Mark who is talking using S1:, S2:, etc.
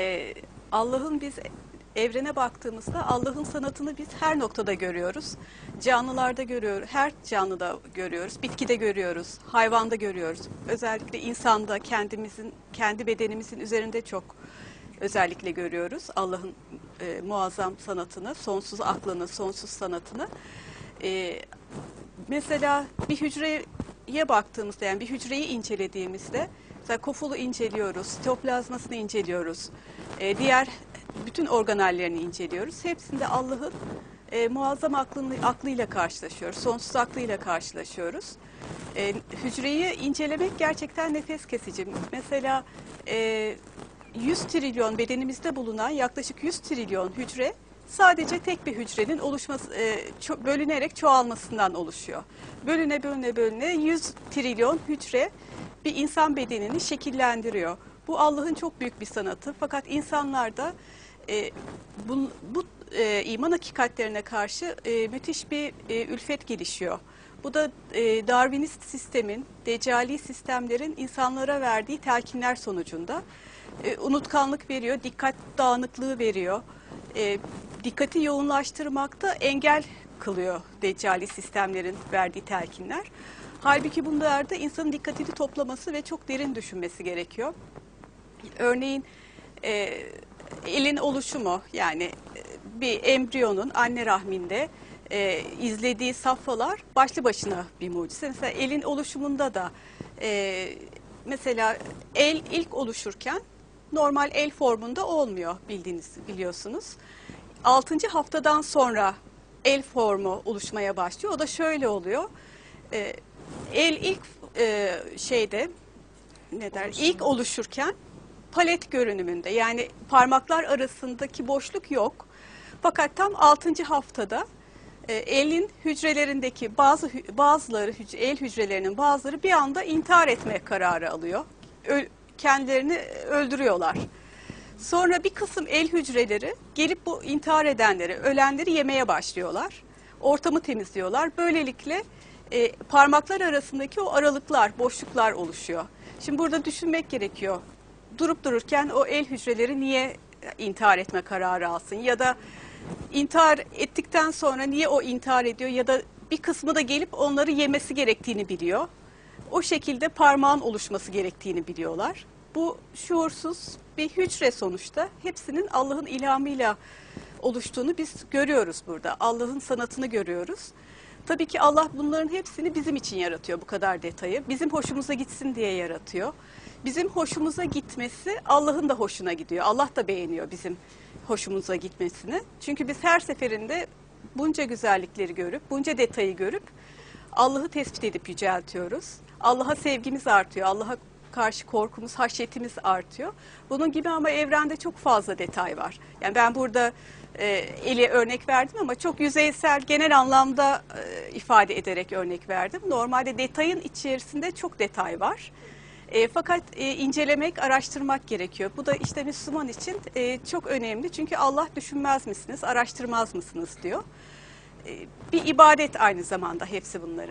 S1: Ee, Allah'ın biz evrene baktığımızda Allah'ın sanatını biz her noktada görüyoruz. Canlılarda görüyoruz, her canlıda görüyoruz, bitkide görüyoruz, hayvanda görüyoruz. Özellikle insanda kendimizin, kendi bedenimizin üzerinde çok özellikle görüyoruz Allah'ın e, muazzam sanatını, sonsuz aklını, sonsuz sanatını. E, mesela bir hücreye baktığımızda yani bir hücreyi incelediğimizde mesela kofulu inceliyoruz, sitoplazmasını inceliyoruz, e, diğer bütün organellerini inceliyoruz. Hepsinde Allah'ın e, muazzam aklını, aklıyla karşılaşıyoruz, sonsuz aklıyla karşılaşıyoruz. E, hücreyi incelemek gerçekten nefes kesici. Mesela e, 100 trilyon bedenimizde bulunan yaklaşık 100 trilyon hücre sadece tek bir hücrenin oluşması, e, ço- bölünerek çoğalmasından oluşuyor. Bölüne bölüne bölüne 100 trilyon hücre bir insan bedenini şekillendiriyor. Bu Allah'ın çok büyük bir sanatı. Fakat insanlarda e, bu, bu e, iman hakikatlerine karşı e, müthiş bir e, ülfet gelişiyor. Bu da e, Darwinist sistemin, decali sistemlerin insanlara verdiği telkinler sonucunda e, unutkanlık veriyor, dikkat dağınıklığı veriyor. E, dikkati yoğunlaştırmakta engel kılıyor decali sistemlerin verdiği telkinler. Halbuki bunlarda insanın dikkatini toplaması ve çok derin düşünmesi gerekiyor. Örneğin e, elin oluşumu yani e, bir embriyonun anne rahminde e, izlediği safhalar başlı başına bir mucize. Mesela elin oluşumunda da e, mesela el ilk oluşurken normal el formunda olmuyor bildiğiniz biliyorsunuz. 6. haftadan sonra el formu oluşmaya başlıyor. O da şöyle oluyor. E, el ilk e, şeyde ne der ilk oluşurken palet görünümünde yani parmaklar arasındaki boşluk yok. Fakat tam 6. haftada e, elin hücrelerindeki bazı bazıları el hücrelerinin bazıları bir anda intihar etme kararı alıyor. Ö- kendilerini öldürüyorlar. Sonra bir kısım el hücreleri gelip bu intihar edenleri, ölenleri yemeye başlıyorlar. Ortamı temizliyorlar. Böylelikle e, parmaklar arasındaki o aralıklar, boşluklar oluşuyor. Şimdi burada düşünmek gerekiyor. Durup dururken o el hücreleri niye intihar etme kararı alsın? Ya da intihar ettikten sonra niye o intihar ediyor? Ya da bir kısmı da gelip onları yemesi gerektiğini biliyor. O şekilde parmağın oluşması gerektiğini biliyorlar. Bu şuursuz bir hücre sonuçta. Hepsinin Allah'ın ilhamıyla oluştuğunu biz görüyoruz burada. Allah'ın sanatını görüyoruz. Tabii ki Allah bunların hepsini bizim için yaratıyor bu kadar detayı. Bizim hoşumuza gitsin diye yaratıyor. Bizim hoşumuza gitmesi Allah'ın da hoşuna gidiyor. Allah da beğeniyor bizim hoşumuza gitmesini. Çünkü biz her seferinde bunca güzellikleri görüp, bunca detayı görüp Allah'ı tespit edip yüceltiyoruz. Allah'a sevgimiz artıyor. Allah'a karşı korkumuz, haşyetimiz artıyor. Bunun gibi ama evrende çok fazla detay var. Yani ben burada e, eli örnek verdim ama çok yüzeysel, genel anlamda e, ifade ederek örnek verdim. Normalde detayın içerisinde çok detay var. E, fakat e, incelemek, araştırmak gerekiyor. Bu da işte Müslüman için e, çok önemli. Çünkü Allah düşünmez misiniz, araştırmaz mısınız diyor. E, bir ibadet aynı zamanda hepsi bunların.